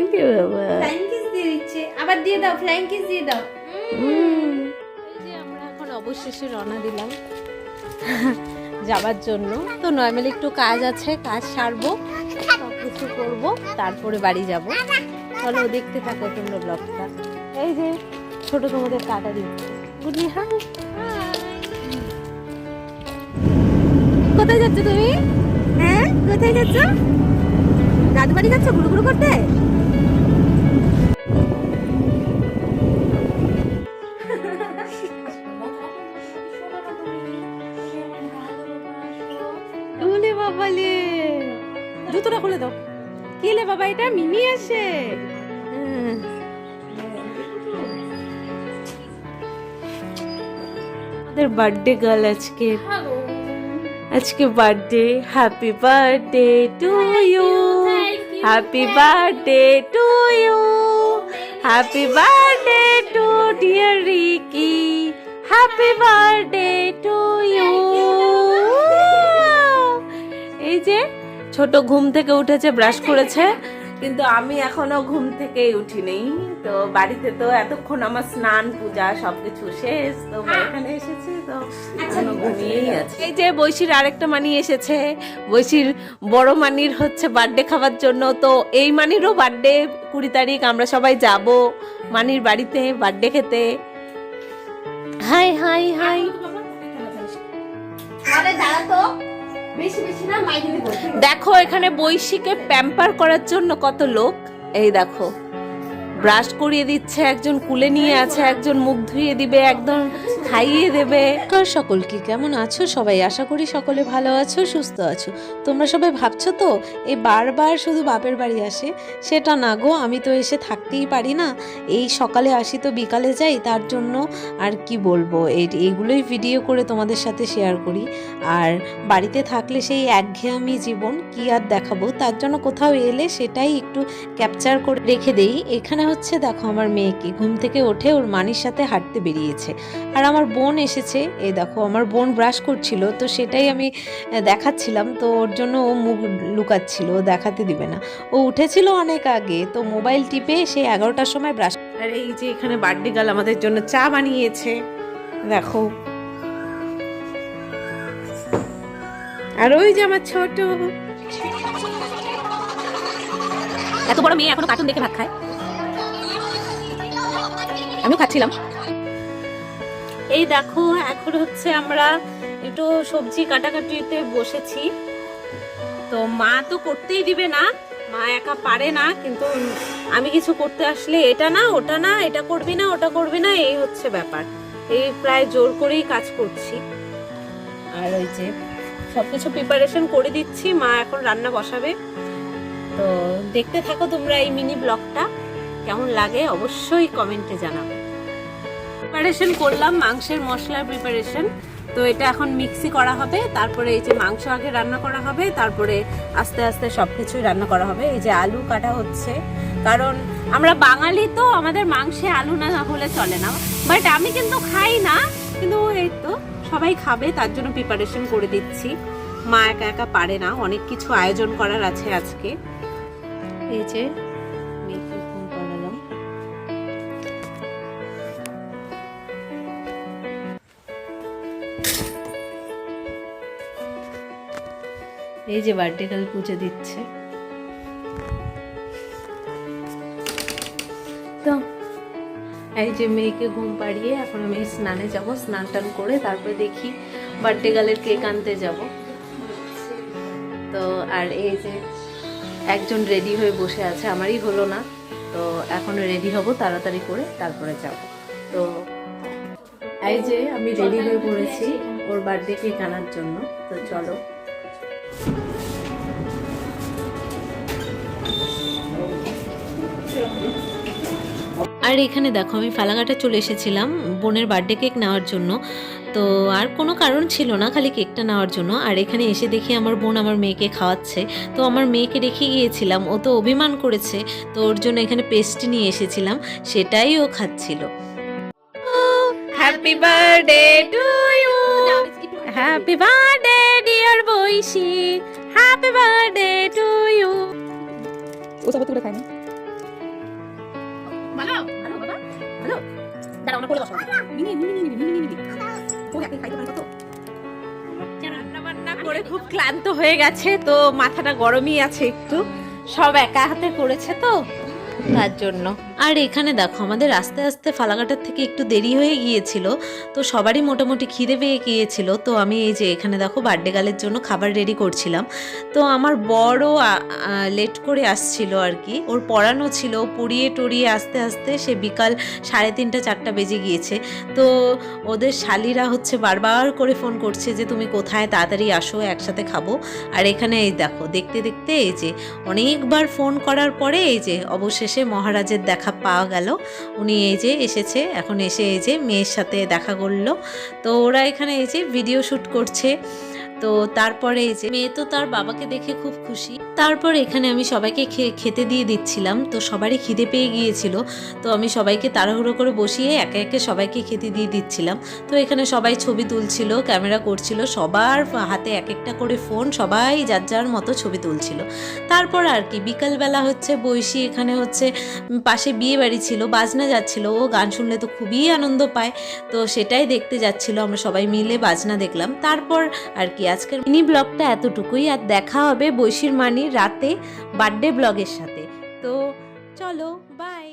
বাবা flying kiss দিয়ে দিচ্ছে। আবার দিয়ে দাও ফ্লাইং কিস দিয়ে দাও। যে আমরা এখন অবশেষে রওনা দিলাম যাবার জন্য। তো নর্মালি একটু কাজ আছে কাজ সারবো সব কিছু করব তারপরে বাড়ি যাব। চলো দেখতে থাকো তোমরা ব্লগটা এই যে ছোট তোমাদের কাটা দিচ্ছে হাই কোথায় যাচ্ছ তুমি? হ্যাঁ কোথায় যাচ্ছ? দাদু বাড়ি যাচ্ছ গুরু গুরু করতে? বাবালে। জুতোটা খুলে দাও। কি লে বাবা এটা? মিমি আসে। আমাদের বার্থডে গার্ল আজকে। আজকে birthday. Happy birthday to you. Happy birthday to you. Happy birthday to dear Ricky. Happy birthday to you. এই যে ছোট ঘুম থেকে উঠেছে ব্রাশ করেছে কিন্তু আমি এখনও ঘুম থেকেই উঠিনি। তো বাড়িতে তো এতক্ষণ আমার স্নান পূজা সবকিছু শেষ তো এখানে এসেছি তো এখনও ঘুমিয়েই আছে। এই যে বৈশির আরেকটা মানি এসেছে বৈশির বড় মানির হচ্ছে বার্থডে খাওয়ার জন্য তো এই মানিরও বার্থডে কুড়ি তারিখ আমরা সবাই যাব মানির বাড়িতে বার্থডে খেতে। Hi hi hi. দাঁড়া তো? দেখো, এখানে বৈশিকে প্যাম্পার করার জন্য কত লোক। এই দেখো ব্রাশ করিয়ে দিচ্ছে, একজন কুলে নিয়ে আছে, একজন মুখ ধুয়ে দিবে, একদম খাইয়ে দেবে। নমস্কার সকলকে কেমন আছো সবাই? আশা করি সকলে ভালো আছো, সুস্থ আছো। তোমরা সবাই ভাবছ তো এই বারবার শুধু বাপের বাড়ি আসে? সেটা না গো, আমি তো এসে থাকতেই পারি না। এই সকালে আসি তো, বিকালে যাই, তার জন্য আর কি বলব? এই এইগুলোই ভিডিও করে তোমাদের সাথে শেয়ার করি। আর বাড়িতে থাকলে সেই একঘেয়ামি জীবন, কি আর দেখাবো? তার জন্য কোথাও এলে সেটাই একটু ক্যাপচার করে রেখে দেই। এখানে হচ্ছে, দেখো আমার মেয়েকে, ঘুম থেকে ওঠে ওর মানির সাথে হাঁটতে বেরিয়েছে। আর বোন এসেছে এই দেখো আমার বোন ব্রাশ করছিল তো সেটাই আমি দেখাচ্ছিলাম তো ওর জন্য ও মুখ লুকাচ্ছিল ও দেখাতে দিবে না। ও উঠেছিল অনেক আগে তো মোবাইল টিপে সে এগারোটার সময় ব্রাশ আর এই যে এখানে বার্থডে গার্ল আমাদের জন্য চা বানিয়েছে দেখো। আর ওই যে আমার ছোট এত বড় মেয়ে এখনও কার্টুন দেখে ভাত খায়। আমিও খাচ্ছিলাম। এই দেখো, এখন হচ্ছে আমরা একটু সবজি কাটাকাটিতে বসেছি। তো মা তো করতেই দিবে না, মা একা পারে না, কিন্তু আমি কিছু করতে আসলে এটা না, ওটা না, এটা করবি না, ওটা করবি না, এই হচ্ছে ব্যাপার। এই প্রায় জোর করেই কাজ করছি। আর ওই যে সবকিছু প্রিপারেশন করে দিচ্ছি, মা এখন রান্না বসাবে। তো দেখতে থাকো তোমরা এই মিনি ব্লগটা কেমন লাগে অবশ্যই কমেন্টে জানাবে। প্রিপারেশন করলাম, মাংসের মশলার প্রিপারেশন তো এটা এখন মিক্সি করা হবে, তারপরে এই যে মাংস আগে রান্না করা হবে, তারপরে আস্তে আস্তে সব কিছুই রান্না করা হবে। এই যে আলু কাটা হচ্ছে। কারণ আমরা বাঙালি তো, আমাদের মাংসে আলু না হলে চলে না। বাট আমি কিন্তু খাই না, কিন্তু এই তো, সবাই খাবে, তার জন্য প্রিপারেশন করে দিচ্ছি। মা একা একা পারে না, অনেক কিছু আয়োজন করার আছে আজকে। এই যে মেয়েকে এই যে বার্থডে কাল পুজো দিচ্ছে। তো এই যে মেয়েকে ঘুম পাড়িয়ে এখন আমি স্নানে যাব, স্নান টান করে তারপরে দেখি বার্থডে গালের কেক আনতে যাব। তো আর এই যে একজন রেডি হয়ে বসে আছে, আমারই হলো না। তো এখন রেডি হব তাড়াতাড়ি করে, তারপরে যাব। তো এই যে আমি রেডি হয়ে পড়েছি ওর বার্থডে কেক আনার জন্য। তো চলো আর এখানে দেখো, আমি ফালাঘাটে চলে এসেছিলাম বোনের বার্থডে কেক নেওয়ার জন্য। তো আর কোনো কারণ ছিল না, খালি কেকটা নেওয়ার জন্য। আর এখানে এসে দেখি আমার বোন আমার মেয়েকে খাওয়াচ্ছে। তো আমার মেয়েকে রেখে গিয়েছিলাম, ও তো অভিমান করেছে। তো ওর জন্য এখানে পেস্ট্রি নিয়ে এসেছিলাম, সেটাই ও খাচ্ছিল। Happy birthday to you happy birthday dear Baishi. Happy birthday to you ও সব করে খায় না ভালো ভালো বাবা ভালো। দাঁড়া ওনা করে বসো। মিনি মিনি মিনি মিনি মিনি ও একাই খাইতে পারে কত রান্না করে খুব ক্লান্ত হয়ে গেছে তো মাথাটা গরমই আছে একটু। সব একা হাতে করেছে তো? তার জন্য। আর এখানে দেখো, আমাদের আস্তে আস্তে ফালাকাটার থেকে একটু দেরি হয়ে গিয়েছিল, তো সবারই মোটামুটি খিদে পেয়ে গিয়েছিল। তো আমি এই যে এখানে দেখো বার্থডে গালের জন্য খাবার রেডি করছিলাম। তো আমার বড় লেট করে আসছিল আর কি। ওর পড়ানো ছিল পড়িয়ে টড়িয়ে আস্তে আস্তে সে বিকাল সাড়ে তিনটা, চারটা বেজে গিয়েছে। তো ওদের শালিরা হচ্ছে বারবার করে ফোন করছে যে, তুমি কোথায়? তাড়াতাড়ি আসো, একসাথে খাব। আর এখানে এই দেখো, দেখতে দেখতে এই যে অনেকবার ফোন করার পরে এই যে অবশেষে মহারাজের দেখা পাওয়া গেল। উনি এই যে এসেছে, এখন এসে এই যে মেয়ের সাথে দেখা করল। তো ওরা এখানে এই যে ভিডিও শ্যুট করছে। তো তারপরে এই যে মেয়ে তো তার বাবাকে দেখে খুব খুশি। তারপর এখানে আমি সবাইকে খেতে দিয়ে দিচ্ছিলাম, তো সবারই খিদে পেয়ে গিয়েছিল। তো আমি সবাইকে তাড়াহুড়ো করে বসিয়ে একে একে সবাইকে খেতে দিয়ে দিচ্ছিলাম। তো এখানে সবাই ছবি তুলছিল, ক্যামেরা করছিল, সবার হাতে এক একটা করে ফোন, সবাই যার যার মতো ছবি তুলছিল। তারপর আর কি, বিকালবেলা হচ্ছে বৈশী এখানে হচ্ছে পাশে বিয়ে বাড়ি ছিল, বাজনা যাচ্ছিল, ও গান শুনলে তো খুবই আনন্দ পায়। তো সেটাই দেখতে যাচ্ছিল, আমরা সবাই মিলে বাজনা দেখলাম। তারপর আর কি আজকের মিনি ব্লগটা এতটুকুই, আর দেখা হবে বৈশীর মানির রাতে বার্থডে ব্লগের সাথে। তো চলো বাই